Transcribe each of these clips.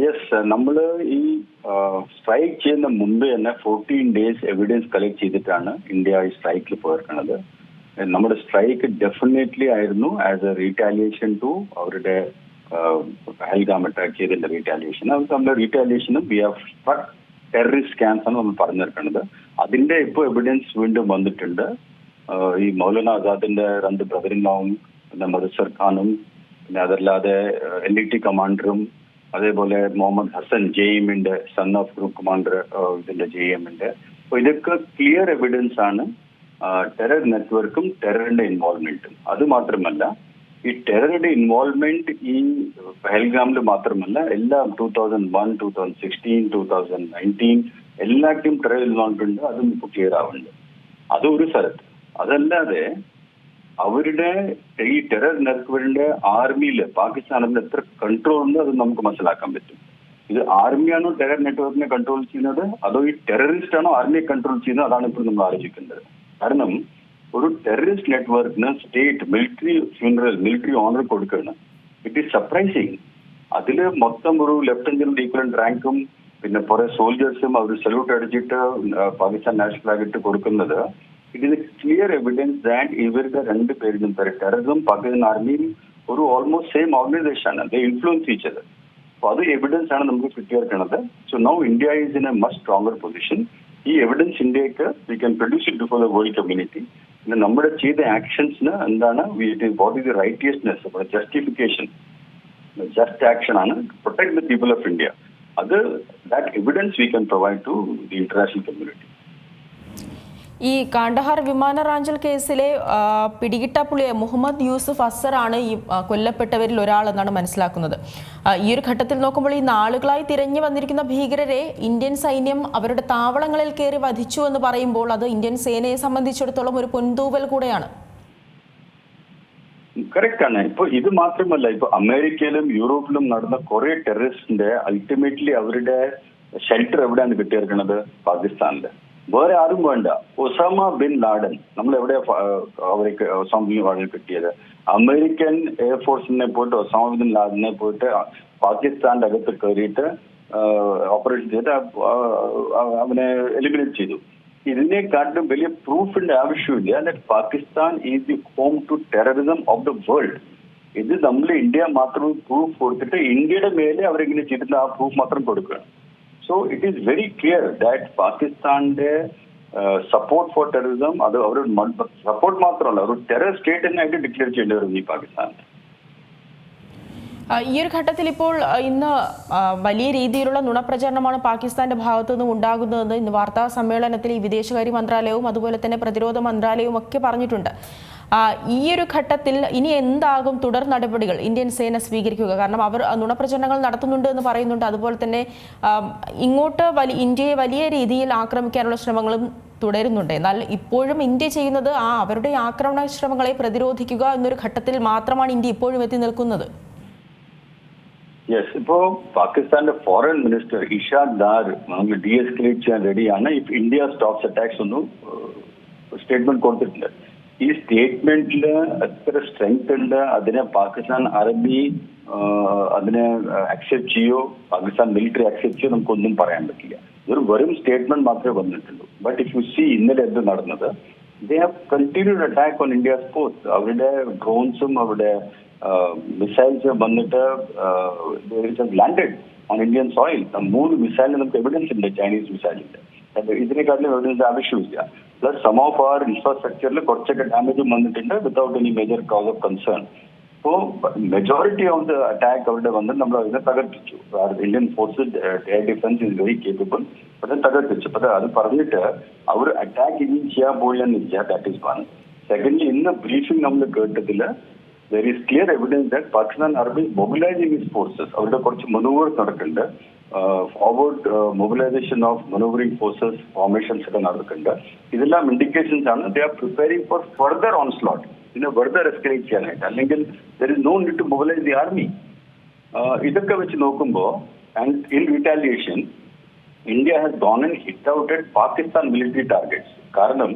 Yes നമ്മൾ ഈ strike ചെയ്യുന്ന മുമ്പ് തന്നെ ഫോർട്ടീൻ ഡേയ്സ് എവിഡൻസ് കളക്ട് ചെയ്തിട്ടാണ് ഇന്ത്യ ഈ സ്ട്രൈക്കിൽ പോയിരിക്കുന്നത് നമ്മുടെ സ്ട്രൈക്ക് ഡെഫിനറ്റ്ലി ആയിരുന്നു ആസ് എ റീറ്റാലിയേഷൻ ടു അവരുടെ ഹെൽഗാം അറ്റാക്ക് ചെയ്തതിന്റെ റീറ്റാലിയേഷൻ അത് നമ്മുടെ റീറ്റാലിയേഷനും we have struck terrorist camps ആണ് നമ്മൾ പറഞ്ഞിരിക്കുന്നത് അതിന്റെ ഇപ്പോൾ എവിഡൻസ് വീണ്ടും വന്നിട്ടുണ്ട്. ഈ മൗലാന ആസാദിന്റെ രണ്ട് ബ്രദറിൻ ലോവും പിന്നെ മദസർ ഖാനും പിന്നെ അതല്ലാതെ എൽ ഇ ടി കമാൻഡറും അതേപോലെ മുഹമ്മദ് ഹസൻ ജെ എമ്മിന്റെ സൺ ഓഫ് ഗ്രൂപ്പ് കമാൻഡർ ഇതിന്റെ ജെ എമ്മിന്റെ അപ്പൊ ഇതൊക്കെ ക്ലിയർ എവിഡൻസ് ആണ് ടെറർ നെറ്റ്വർക്കും ടെററിന്റെ ഇൻവോൾവ്മെന്റും അത് മാത്രമല്ല ഈ ടെററുടെ ഇൻവോൾവ്മെന്റ് ഈ പെഹൽഗാമിൽ മാത്രമല്ല എല്ലാ two thousand one two thousand sixteen two thousand nineteen എല്ലാറ്റിലും ടെറർ ഇൻവോൾവ്മെന്റ് ഉണ്ട് അതും ഇപ്പോൾ ക്ലിയർ ആവുന്നുണ്ട്. അത് ഒരു സ്ഥലത്ത്. അതല്ലാതെ അവരുടെ ഈ ടെറർ നെറ്റ്വർക്കിന്റെ ആർമിയിൽ പാകിസ്ഥാനിൽ എത്ര കൺട്രോൾ ഉണ്ട് അത് നമുക്ക് മനസ്സിലാക്കാൻ പറ്റും. ഇത് ആർമിയാണോ ടെറർ നെറ്റ്വർക്കിനെ കൺട്രോൾ ചെയ്യുന്നത്? അതോ ഈ ടെററിസ്റ്റ് ആണോ ആർമിയെ കൺട്രോൾ ചെയ്യുന്നത്? അതാണ് ഇപ്പോൾ നമ്മൾ ആലോചിക്കുന്നത്. കാരണം ഒരു ടെററിസ്റ്റ് നെറ്റ്വർക്കിന് state military funeral military honour കൊടുക്കുകയാണ്. ഇറ്റ് ഈസ് സർപ്രൈസിങ് അതിൽ മൊത്തം ഒരു ലെഫ്റ്റനന്റ് ജനറൽ റാങ്കും പിന്നെ കുറെ സോൾജേഴ്സും അവർ സല്യൂട്ട് അടിച്ചിട്ട് പാകിസ്ഥാൻ നാഷണൽ ഫ്ലാഗ് ഇട്ട് കൊടുക്കുന്നത് it is clear evidence that ഇവരുടെ രണ്ട് പേരിലും ടെററിസം പാകിസ്ഥാൻ ആർമിയും ഒരു ഓൾമോസ്റ്റ് സെയിം ഓർഗനൈസേഷൻ ആണ് ദ ഇൻഫ്ലുവൻസ് ടീച്ചത് അപ്പൊ അത് എവിഡൻസ് ആണ് നമുക്ക് കിട്ടിയിരിക്കുന്നത് so now India is in a must stronger position ഈ എവിഡൻസ് ഇന്ത്യയ്ക്ക് we can produce it before the world community പിന്നെ നമ്മുടെ ചെയ്ത ആക്ഷൻസിന് എന്താണ് what is the righteousness justification just action ആണ് protect the people of India അത് that evidence we can provide to the international community ഈ കാണ്ഡഹാർ വിമാന റാഞ്ചൽ കേസിലെ പിടികിട്ട പുള്ളിയെ മുഹമ്മദ് യൂസുഫ് ആണ് ഈ കൊല്ലപ്പെട്ടവരിൽ ഒരാൾ എന്നാണ് മനസ്സിലാക്കുന്നത് ഈ ഒരു ഘട്ടത്തിൽ നോക്കുമ്പോൾ ഈ നാളുകളായി തിരഞ്ഞു വന്നിരിക്കുന്ന ഭീകരരെ ഇന്ത്യൻ സൈന്യം അവരുടെ താവളങ്ങളിൽ കയറി വധിച്ചു എന്ന് പറയുമ്പോൾ അത് ഇന്ത്യൻ സേനയെ സംബന്ധിച്ചിടത്തോളം ഒരു പൊൻതൂവൽ കൂടെയാണ്. കറക്റ്റ് ആണ്. ഇപ്പൊ ഇത് മാത്രമല്ല ഇപ്പൊ അമേരിക്കയിലും യൂറോപ്പിലും നടന്ന കുറെ ടെററിസ്റ്റിന്റെ അൾട്ടിമേറ്റ്ലി അവരുടെ ഷെൽട്ടർ എവിടെയാണ് കിട്ടിയിരിക്കുന്നത്? പാകിസ്ഥാനിൽ. വേറെ ആരും വേണ്ട. Osama bin Laden. നമ്മൾ എവിടെ അവർക്ക് ഒസാമ ബിൻ ലാഡൻ കിട്ടിയത്? അമേരിക്കൻ എയർഫോഴ്സിനെ പോയിട്ട് ഒസാമ ബിൻ ലാഡനെ പോയിട്ട് പാകിസ്ഥാന്റെ അകത്ത് കയറിയിട്ട് ഓപ്പറേഷൻ ചെയ്തിട്ട് അവനെ എലിമിനേറ്റ് ചെയ്തു. ഇതിനെക്കാട്ടും വലിയ പ്രൂഫിന്റെ ആവശ്യമില്ല. That Pakistan is the home to terrorism of the world ഇത് നമ്മൾ ഇന്ത്യ മാത്രം പ്രൂഫ് കൊടുത്തിട്ട് ഇന്ത്യയുടെ മേലെ അവരെങ്ങനെ ചെയ്തിട്ട് ആ പ്രൂഫ് മാത്രം കൊടുക്കുകയാണ്. So it is very clear that പാകിസ്ഥാന്റെ സപ്പോർട്ട് ഫോർ ടെററിസം അത് അവർ സപ്പോർട്ട് മാത്രമല്ല ഒരു ടെറർ സ്റ്റേറ്റ് തന്നെയായിട്ട് ഡിക്ലെയർ ചെയ്യേണ്ടി വരുന്നു ഈ പാകിസ്ഥാൻ. ഈ ഒരു ഘട്ടത്തിൽ ഇപ്പോൾ ഇന്ന് വലിയ രീതിയിലുള്ള നുണപ്രചരണമാണ് പാകിസ്ഥാന്റെ ഭാഗത്തു നിന്നും ഉണ്ടാകുന്നതെന്ന് ഇന്ന് വാർത്താ സമ്മേളനത്തിൽ ഈ വിദേശകാര്യ മന്ത്രാലയവും അതുപോലെ തന്നെ പ്രതിരോധ മന്ത്രാലയവും ഒക്കെ പറഞ്ഞിട്ടുണ്ട്. ഈ ഒരു ഘട്ടത്തിൽ ഇനി എന്താകും തുടർ നടപടികൾ ഇന്ത്യൻ സേന സ്വീകരിക്കുക? കാരണം അവർ നുണപ്രചരണങ്ങൾ നടത്തുന്നുണ്ട് എന്ന് പറയുന്നുണ്ട്. അതുപോലെ തന്നെ ഇങ്ങോട്ട് വലിയ ഇന്ത്യയെ വലിയ രീതിയിൽ ആക്രമിക്കാനുള്ള ശ്രമങ്ങളും തുടരുന്നുണ്ട്. എന്നാൽ ഇപ്പോഴും ഇന്ത്യ ചെയ്യുന്നത് ആ അവരുടെ ആക്രമണ ശ്രമങ്ങളെ പ്രതിരോധിക്കുക എന്നൊരു ഘട്ടത്തിൽ മാത്രമാണ് ഇന്ത്യ ഇപ്പോഴും എത്തി നിൽക്കുന്നത്. യെസ് ഇപ്പോ പാകിസ്ഥാന്റെ ഫോറിൻ മിനിസ്റ്റർ ഇഷാദ് ദാർ നമ്മൾ ഡി എസ്കലേറ്റ് ചെയ്യാൻ റെഡിയാണ് ഇഫ് ഇന്ത്യ സ്റ്റോപ്സ് അറ്റാക്സ് ഒന്നും സ്റ്റേറ്റ്മെന്റ് കൊടുത്തിട്ടുണ്ട് ഈ സ്റ്റേറ്റ്മെന്റിൽ എത്ര സ്ട്രെങ്ത് ഉണ്ട്? അതിനെ പാകിസ്ഥാൻ അറബി അതിനെ അക്സെപ്റ്റ് ചെയ്യോ? പാകിസ്ഥാൻ മിലിറ്ററി അക്സെപ്റ്റ് ചെയ്യോ? നമുക്കൊന്നും പറയാൻ പറ്റില്ല. ഇതൊരു വെറും സ്റ്റേറ്റ്മെന്റ് മാത്രമേ വന്നിട്ടുള്ളൂ. ബട്ട് ഇഫ് യു സി ഇന്നലെ എന്ത് നടന്നത്? They have continued attack on India sports അവരുടെ ഡ്രോൺസും അവരുടെ മിസൈൽസ് വന്നിട്ട് ലാൻഡഡ് ഓൺ ഇന്ത്യൻ സോയിൽ മൂന്ന് മിസൈലിന് നമുക്ക് എവിഡൻസ് ഉണ്ട്. ചൈനീസ് മിസൈലിന്റെ ഇതിനെക്കാട്ടിലും എവിഡൻസ് ആവശ്യമില്ല പ്ലസ് സം ഓഫ് അവർ ഇൻഫ്രാസ്ട്രക്ചറിൽ കുറച്ചൊക്കെ ഡാമേജും വന്നിട്ടുണ്ട് without any major cause of concern അപ്പോ മെജോറിറ്റി ഓഫ് ദ അറ്റാക്ക് അവിടെ വന്ന് നമ്മൾ അതിനെ തകർപ്പിച്ചു. Indian force air defence is very capable പക്ഷെ തകർപ്പിച്ചു. പക്ഷെ അത് പറഞ്ഞിട്ട് അവർ അറ്റാക്ക് ഇനി ചെയ്യാൻ പോയില്ലെന്നില്ല ദാറ്റ് ഈസ് വൺ സെക്കൻഡ്ലി ഇന്ന് ബ്രീഫിംഗ് നമ്മൾ കേട്ടതിൽ there is clear evidence that Pakistan army mobilising is forces അവരുടെ കുറച്ച് മനുവേഴ്സ് നടക്കുന്നുണ്ട്. Forward mobilisation of manoeuvring forces formations ഒക്കെ നടക്കുന്നുണ്ട്. ഇതെല്ലാം ഇൻഡിക്കേഷൻസ് ആണ്. They are preparing for further onslaught ഇതിനെ വെറുതെ എസ്കലേറ്റ് ചെയ്യാനായിട്ട്. അല്ലെങ്കിൽ there is no need to mobilise the army ഇതൊക്കെ വെച്ച് നോക്കുമ്പോൾ and in retaliation India has gone and hit out at Pakistan military targets കാരണം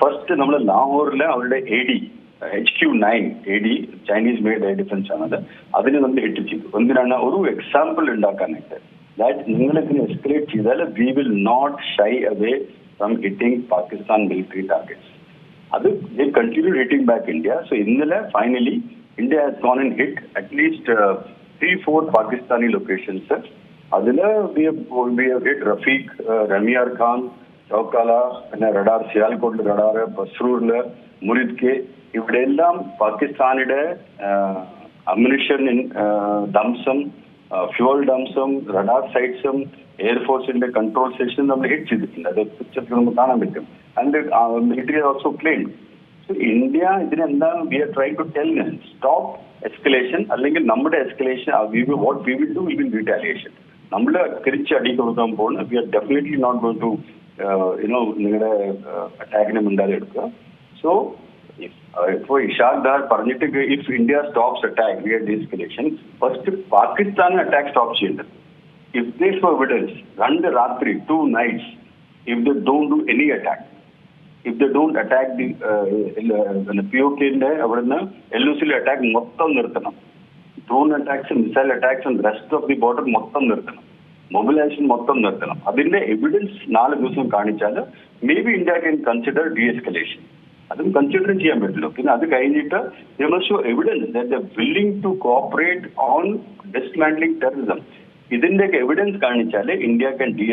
ഫസ്റ്റ് നമ്മൾ ലാഹോറിലെ അവരുടെ A D H Q nine A D Chinese made air defence ആണത് അതിന് നമ്മൾ ഹിറ്റ് ചെയ്തു എന്തിനാണ് ഒരു എക്സാമ്പിൾ ഉണ്ടാക്കാനായിട്ട്. ദാറ്റ് നിങ്ങൾ ഇതിനെ എസ്കലേറ്റ് ചെയ്താൽ we will not shy away from hitting Pakistan military targets അത് continue hitting back India so ഇന്നലെ finally India has gone and hit at least three four Pakistani locations അതിൽ വി ഹിറ്റ് റഫീഖ് റമിയാർ ഖാൻ ചൗക്കാല പിന്നെ radar സിയാൽകോട്ടിൽ radar ബസ്രൂറിൽ Muridke ഇവിടെയെല്ലാം പാകിസ്ഥാനിയുടെ ammunition ഡംസും fuel ഡംസും റഡാർ സൈറ്റ്സും എയർഫോഴ്സിന്റെ കൺട്രോൾ സ്റ്റേഷനും നമ്മൾ ഹിറ്റ് ചെയ്തിട്ടുണ്ട്. അത് പിക്ചറിൽ നമുക്ക് കാണാൻ പറ്റും. And military also claim India ഇതിനെന്താണ് we are try to tell stop escalation അല്ലെങ്കിൽ നമ്മുടെ escalation what we will do will will retaliation നമ്മൾ തിരിച്ച് അടി കൊടുക്കാൻ പോകുന്നത് we are definitely not going to you know നിങ്ങളുടെ അറ്റാക്കിനെ മുൻകാലം എടുക്കുക. സോ ഇപ്പോൾ ഇഷാഖ് ദാർ പറഞ്ഞിട്ട് if India stops attack we are de-escalation first Pakistan attack stop ചെയ്യേണ്ടത് ഇഫ് ദിസ് ഫോർ എവിഡൻസ് രണ്ട് രാത്രി two nights if they don't do any attack if the don't attack the P O കെന്റെ അവിടുന്ന് L O സിയിലെ attack മൊത്തം നിർത്തണം. Drone അറ്റാക്സും missile അറ്റാക്സും rest of the border മൊത്തം നിർത്തണം. മൊബിലൈസേഷൻ മൊത്തം നിർത്തണം. അതിന്റെ എവിഡൻസ് നാല് ദിവസം കാണിച്ചാൽ may be India consider consider deescalation അതും കൺസിഡർ ചെയ്യാൻ പറ്റില്ല. പിന്നെ അത് കഴിഞ്ഞിട്ട് show evidence the willing to cooperate on dismantling terrorism ഇതിന്റെയൊക്കെ എവിഡൻസ് കാണിച്ചാൽ India can de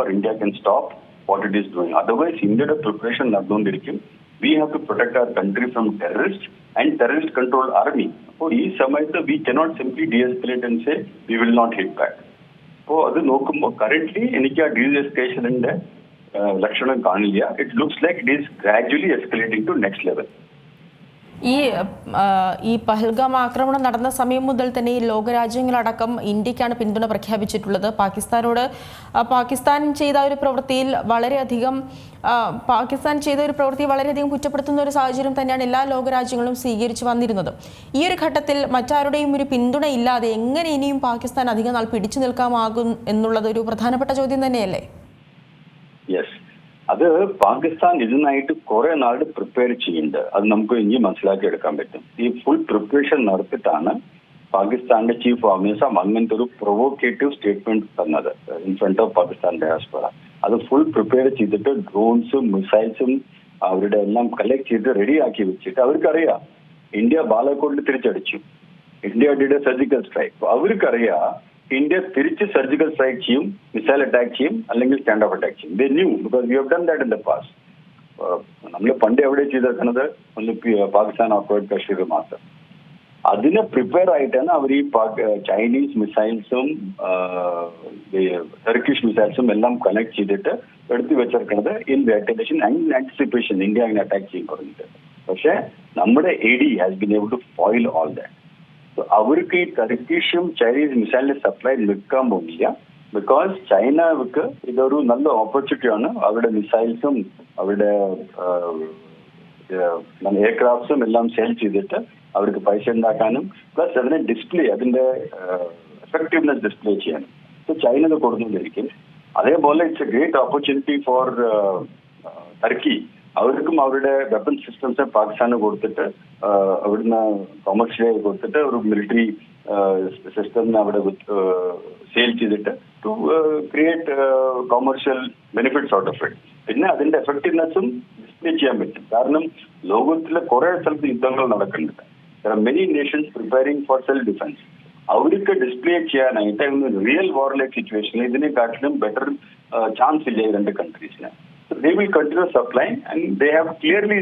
or India can stop what it is doing otherwise ഇന്ത്യയുടെ preparation നടന്നുകൊണ്ടിരിക്കും. We have to protect our country from terrorist and terrorist control army അപ്പോൾ ഈ സമയത്ത് we cannot simply de and say we will not hit back അപ്പോൾ അത് നോക്കുമ്പോൾ current എനിക്ക് ആ D എസ്കലേഷനിന്റെ ലക്ഷണം കാണില്ല. It looks like it is gradually escalating to next level ഈ ഈ പഹൽഗാം ആക്രമണം നടന്ന സമയം മുതൽ തന്നെ ഈ ലോകരാജ്യങ്ങളടക്കം ഇന്ത്യക്കാണ് പിന്തുണ പ്രഖ്യാപിച്ചിട്ടുള്ളത്. പാകിസ്ഥാനോട് പാകിസ്ഥാൻ ചെയ്ത ഒരു പ്രവൃത്തിയിൽ വളരെയധികം പാകിസ്ഥാൻ ചെയ്ത ഒരു പ്രവൃത്തി വളരെയധികം കുറ്റപ്പെടുത്തുന്ന ഒരു സാഹചര്യം തന്നെയാണ് എല്ലാ ലോകരാജ്യങ്ങളും സ്വീകരിച്ചു വന്നിരുന്നത്. ഈ ഒരു ഘട്ടത്തിൽ മറ്റാരുടെയും ഒരു പിന്തുണ ഇല്ലാതെ എങ്ങനെ ഇനിയും പാകിസ്ഥാൻ അധികം നാൾ പിടിച്ചു നിൽക്കാമാകും എന്നുള്ളത് ഒരു പ്രധാനപ്പെട്ട ചോദ്യം തന്നെയല്ലേ? അത് പാകിസ്ഥാൻ ഇതിനായിട്ട് കുറെ നാട് പ്രിപ്പയർ ചെയ്യുന്നുണ്ട്. അത് നമുക്ക് ഇനി മനസ്സിലാക്കി എടുക്കാൻ പറ്റും. ഈ ഫുൾ പ്രിപ്പറേഷൻ നടത്തിയിട്ടാണ് പാകിസ്ഥാന്റെ ചീഫ് ഓഫീസർ അങ്ങനത്തെ ഒരു പ്രൊവോക്കേറ്റീവ് സ്റ്റേറ്റ്മെന്റ് തന്നത് in front of Pakistan diaspora അത് ഫുൾ പ്രിപ്പയർ ചെയ്തിട്ട് ഡ്രോൺസും മിസൈൽസും അവരുടെ എല്ലാം കളക്ട് ചെയ്ത് ആക്കി വെച്ചിട്ട് അവർക്കറിയാം ഇന്ത്യ ബാലക്കോട്ടിൽ തിരിച്ചടിച്ചു. ഇന്ത്യ ഡിഡ് സർജിക്കൽ സ്ട്രൈക്ക് അവർക്കറിയാം ഇന്ത്യ തിരിച്ച് സർജിക്കൽ സ്ട്രൈക്ക് ചെയ്യും മിസൈൽ അറ്റാക്ക് ചെയ്യും അല്ലെങ്കിൽ സ്റ്റാൻഡ് ഓഫ് അറ്റാക്ക് ചെയ്യും. The new because you have done that in the past നമ്മൾ പണ്ട് എവിടെ ചെയ്തേക്കുന്നത് ഒന്ന് പാകിസ്ഥാൻ ഓക്യുപൈഡ് കശ്മീർ മാത്രം. അതിന് പ്രിപ്പയർ ആയിട്ടാണ് അവർ ഈ ചൈനീസ് മിസൈൽസും ടർക്കിഷ് മിസൈൽസും എല്ലാം കണക്ട് ചെയ്തിട്ട് എടുത്തു വെച്ചിരിക്കുന്നത് ഇൻ വേട്ടേഷൻ ആൻഡ് ആന്റിസിപ്പേഷൻ ഇന്ത്യ അങ്ങനെ അറ്റാക്ക് ചെയ്യും പറഞ്ഞിട്ട്. പക്ഷേ നമ്മുടെ A D has been able to foil all that അവർക്ക് ഈ ടർക്കിഷും ചൈനീസ് മിസൈലിന്റെ സപ്ലൈ നിൽക്കാൻ പോകുന്നില്ല. ബിക്കോസ് ചൈനക്ക് ഇതൊരു നല്ല ഓപ്പർച്യൂണിറ്റി ആണ്. അവരുടെ മിസൈൽസും അവരുടെ എയർക്രാഫ്റ്റ്സും എല്ലാം സെയിൽ ചെയ്തിട്ട് അവർക്ക് പൈസ ഉണ്ടാക്കാനും പ്ലസ് അതിനെ ഡിസ്പ്ലേ അതിന്റെ എഫക്റ്റീവ്നെസ് ഡിസ്പ്ലേ ചെയ്യാനും. സോ ചൈന ഇത് അതേപോലെ it's a great opportunity for Turkey അവർക്കും അവരുടെ വെപ്പൺ സിസ്റ്റംസ് പാകിസ്ഥാന് കൊടുത്തിട്ട് അവിടുന്ന് കൊമേഴ്ഷ്യലായി കൊടുത്തിട്ട് ഒരു മിലിറ്ററി സിസ്റ്റം അവിടെ സെയിൽ ചെയ്തിട്ട് to create commercial benefits out of it പിന്നെ അതിന്റെ എഫക്റ്റീവ്നെസ്സും ഡിസ്പ്ലേ ചെയ്യാൻ പറ്റും. കാരണം ലോകത്തിലെ കുറെ സ്ഥലത്ത് യുദ്ധങ്ങൾ നടക്കുന്നുണ്ട്. Many nations preparing for self defence അവർക്ക് ഡിസ്പ്ലേ ചെയ്യാനായിട്ട് റിയൽ വാർലൈക്ക് സിറ്റുവേഷനിൽ ഇതിനെക്കാട്ടിലും ബെറ്റർ ചാൻസ് ഇല്ല രണ്ട് കൺട്രീസിന് they will continue supply and they have clearly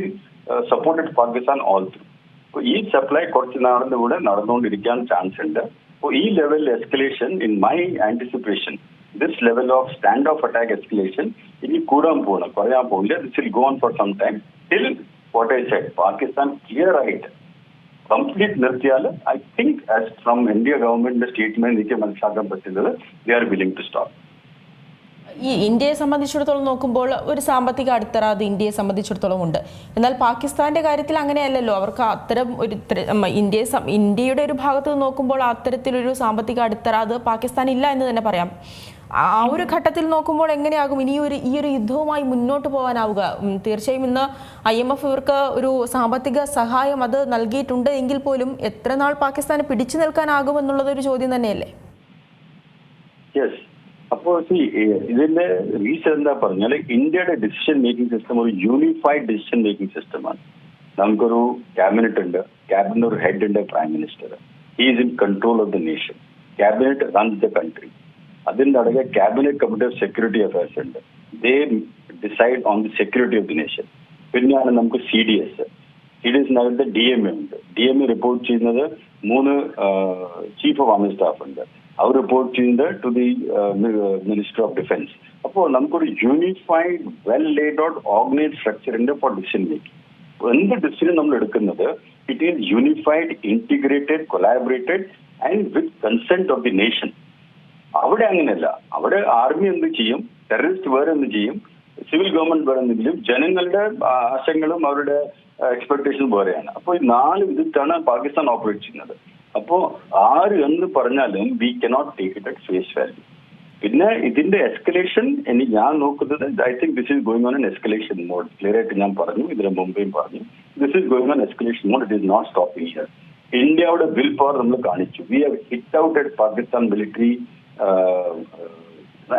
supported Pakistan all through അപ്പോൾ ഈ സപ്ലൈ കുറച്ച് നാളിന്റെ കൂടെ നടന്നുകൊണ്ടിരിക്കാൻ ചാൻസ് ഉണ്ട്. അപ്പോൾ ഈ level escalation in my anticipation this level of stand off attack escalation ഇനി കൂടാൻ പോകണം കുറയാൻ പോകില്ല. This will go on for some time till what I said Pakistan clear ആയിട്ട് കംപ്ലീറ്റ് നിർത്തിയാൽ I think as from India ഗവൺമെന്റിന്റെ statement എനിക്ക് മനസ്സിലാക്കാൻ പറ്റുന്നത് they are willing to stop ഈ ഇന്ത്യയെ സംബന്ധിച്ചിടത്തോളം നോക്കുമ്പോൾ ഒരു സാമ്പത്തിക അടിത്തറ അത് ഇന്ത്യയെ സംബന്ധിച്ചിടത്തോളം ഉണ്ട്. എന്നാൽ പാകിസ്ഥാന്റെ കാര്യത്തിൽ അങ്ങനെയല്ലല്ലോ. അവർക്ക് അത്തരം ഒരു ഇന്ത്യയെ ഇന്ത്യയുടെ ഒരു ഭാഗത്ത് നോക്കുമ്പോൾ അത്തരത്തിലൊരു സാമ്പത്തിക അടിത്തറ അത് പാകിസ്ഥാൻ ഇല്ല എന്ന് തന്നെ പറയാം. ആ ഒരു ഘട്ടത്തിൽ നോക്കുമ്പോൾ എങ്ങനെയാകും? ഇനി ഒരു ഈ ഒരു യുദ്ധവുമായി മുന്നോട്ട് പോകാനാവുക. തീർച്ചയായും ഇന്ന് ഐ എം എഫ് ഇവർക്ക് ഒരു സാമ്പത്തിക സഹായം അത് നൽകിയിട്ടുണ്ട് എങ്കിൽ പോലും എത്ര നാൾ പാകിസ്ഥാന് പിടിച്ചു നിൽക്കാനാകും എന്നുള്ളത് ഒരു ചോദ്യം തന്നെയല്ലേ? അപ്പോ ഇതിന്റെ റീസൺ എന്താ പറഞ്ഞാൽ ഇന്ത്യയുടെ ഡിസിഷൻ മേക്കിംഗ് സിസ്റ്റം ഒരു യൂണിഫൈഡ് ഡിസിഷൻ മേക്കിംഗ് സിസ്റ്റമാണ് നമുക്കൊരു ക്യാബിനറ്റ് ഉണ്ട്. ക്യാബിനറ്റ് ഒരു ഹെഡ് ഉണ്ട് prime minister is in control of the nation cabinet runs the country അതിന്റെ അടകെ cabinet committee of security affairs ഉണ്ട്. They decide on the security of the nation പിന്നെയാണ് നമുക്ക് C D S C D എസിനകത്ത് D M A ഉണ്ട്. D M A report ചെയ്യുന്നത് മൂന്ന് chief of army staff ഉണ്ട്. അവർ report ചെയ്യുന്നത് to the minister of defence അപ്പോൾ നമുക്കൊരു unified well laid out organise സ്ട്രക്ചറിന്റെ for decision making എന്ത് ഡിസിഷൻ നമ്മൾ എടുക്കുന്നത്? It is unified integrated collaborated and with consent of the nation അവിടെ അങ്ങനെയല്ല. അവിടെ ആർമി എന്ത് ചെയ്യും? ടെററിസ്റ്റ് വേറെ എന്ത് ചെയ്യും? സിവിൽ ഗവൺമെന്റ് വേറെ എന്ത് ചെയ്യും? ജനങ്ങളുടെ ആശങ്ങളും അവരുടെ എക്സ്പെക്ടേഷൻ വേറെയാണ്. അപ്പോൾ ഈ നാല് വിധത്താണ് പാകിസ്ഥാൻ ഓപ്പറേറ്റ് ചെയ്യുന്നത്. അപ്പോ ആര് എന്ന് പറഞ്ഞാലും we cannot take it at face value പിന്നെ ഇതിന്റെ എസ്കലേഷൻ ഇനി ഞാൻ നോക്കുന്നത് I think this is going on an escalation mode clear ആയിട്ട് ഞാൻ പറഞ്ഞു ഇതിന് മുമ്പേയും പറഞ്ഞു. This is going on escalation mode it is not stopping here ഇന്ത്യയുടെ വിൽ പവർ നമ്മൾ കാണിച്ചു. We have hit out at Pakistan military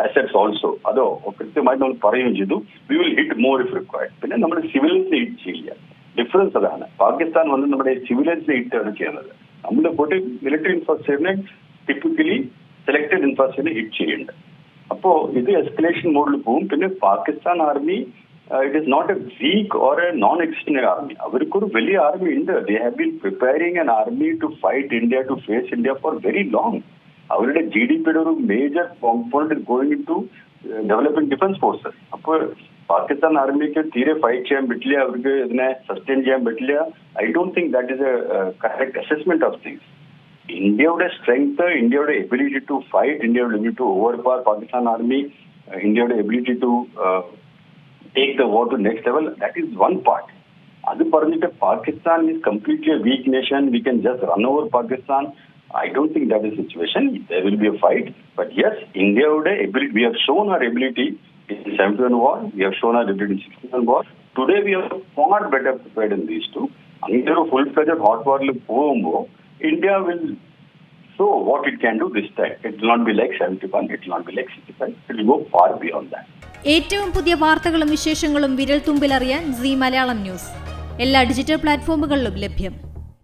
assets also അതോ കൃത്യമായിട്ട് നമ്മൾ പറയുകയും ചെയ്തു. We will hit more if required പിന്നെ നമ്മൾ സിവിലിയൻസിനെ ഹിറ്റ് ചെയ്യില്ല. ഡിഫറൻസ് അതാണ്. പാകിസ്ഥാൻ വന്ന് നമ്മുടെ സിവിലിയൻസിനെ ഹിറ്റ് ആണ് ചെയ്യുന്നത്. നമ്മൾ കൂട്ടി മിലിറ്ററി ഇൻഫ്രാസ്ട്രക്ചറിനെ ടിപ്പിക്കലി സെലക്റ്റഡ് ഇൻഫ്രാസ്ട്രക്ചറിനെ ഹിറ്റ് ചെയ്യുന്നുണ്ട്. അപ്പോ ഇത് എസ്കലേഷൻ മോഡിൽ പോകും പിന്നെ Pakistan army it is not a weak or a non existing army അവർക്കൊരു വലിയ ആർമി ഉണ്ട്. They have been preparing an army to fight India to face India for very long അവരുടെ ജി ഡി പിയുടെ ഒരു major component going to developing defence forces അപ്പോൾ പാകിസ്ഥാൻ ആർമിക്ക് തീരെ fight ചെയ്യാൻ പറ്റില്ല അവർക്ക് ഇതിനെ സസ്റ്റെയിൻ ചെയ്യാൻ പറ്റില്ല I don't think that is a correct assessment of things ഇന്ത്യയുടെ സ്ട്രെങ്ത് ഇന്ത്യയുടെ എബിലിറ്റി ടു ഫൈറ്റ് ഇന്ത്യയുടെ ability to overpower Pakistan army ഇന്ത്യയുടെ ability to take the war to next level that is one part അത് പറഞ്ഞിട്ട് Pakistan is completely a weak nation we can just run over Pakistan I don't think that is situation there will be a fight but yes ഇന്ത്യയുടെ ability we have shown our in 71 war, we have shown our ability in 61 war. Today we are far better prepared in these two. അങ്ങനെ full fledged hot വാറിൽ പോകുമ്പോൾ India will show what it can do this time it not like seventy one it not be like sixty five it will go far beyond that ഏറ്റവും പുതിയ വാർത്തകളും വിശേഷങ്ങളും വിരൽ തുമ്പിലറിയാൻ C Malayalam news. എല്ലാ digital പ്ലാറ്റ്ഫോമുകളിലും ലഭ്യം.